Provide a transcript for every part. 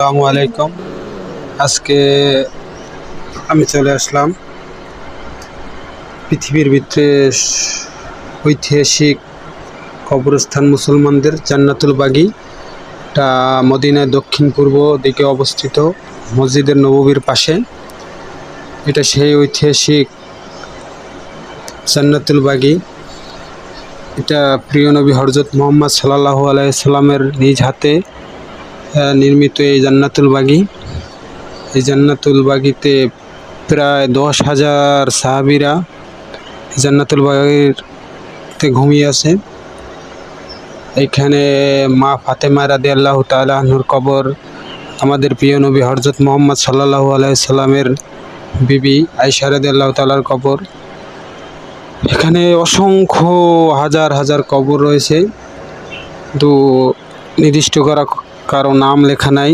আসসালামু আলাইকুম। আজকে আমি চলে আসলাম পৃথিবীর ভিতরে ঐতিহাসিক কবরস্থান মুসলমানদের জান্নাতুল বাগি এটা মদিনায় দক্ষিণ পূর্ব দিকে অবস্থিত মসজিদের নববীর পাশে। এটা সেই ঐতিহাসিক জান্নাতুল বাগি। এটা প্রিয় নবী হরজত মোহাম্মদ সাল্লাহ আলাইসাল্লামের নিজ হাতে। নির্মিত এই জান্নাতুল বাগি। এই জান্নাতুল বাগিতে প্রায় দশ হাজার সাহাবিরা জান্নাতুল বাগিতে ঘুমিয়ে আছে। এইখানে মা ফাতেমা রাদি আল্লাহ তালাহুর কবর, আমাদের প্রিয় নবী হরজত মোহাম্মদ সাল্লাহ আলাইসাল্লামের বিবি আইসা আল্লাহ তালার কবর। এখানে অসংখ্য হাজার হাজার কবর রয়েছে। কিন্তু নির্দিষ্ট করা কারও নাম লেখা নাই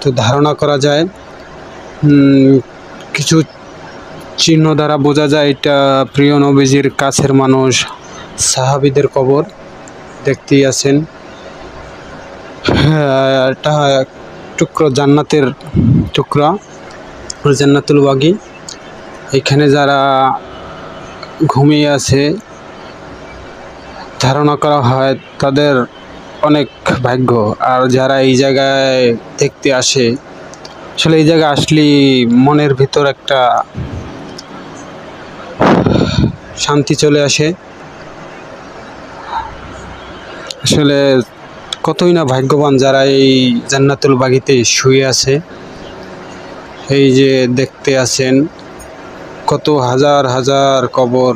তো ধারণা করা যায় কিছু চিহ্ন দ্বারা বোঝা যায় এটা প্রিয় নবীজির কাছের মানুষ সাহাবিদের কবর দেখতেই আছেন। হ্যাঁ, এটা টুকরো জান্নাতের টুকরা জান্নাতুল বাগি এখানে যারা ঘুমিয়ে আছে ধারণা করা হয় তাদের অনেক ভাগ্য। আর যারা এই জায়গায় দেখতে আসে, আসলে এই জায়গায় আসলে মনের ভিতর একটা শান্তি চলে আসে। আসলে কতই না ভাগ্যবান যারা এই জান্নাতুল বাগিতে শুয়ে আছে। এই যে দেখতে আছেন, কত হাজার হাজার কবর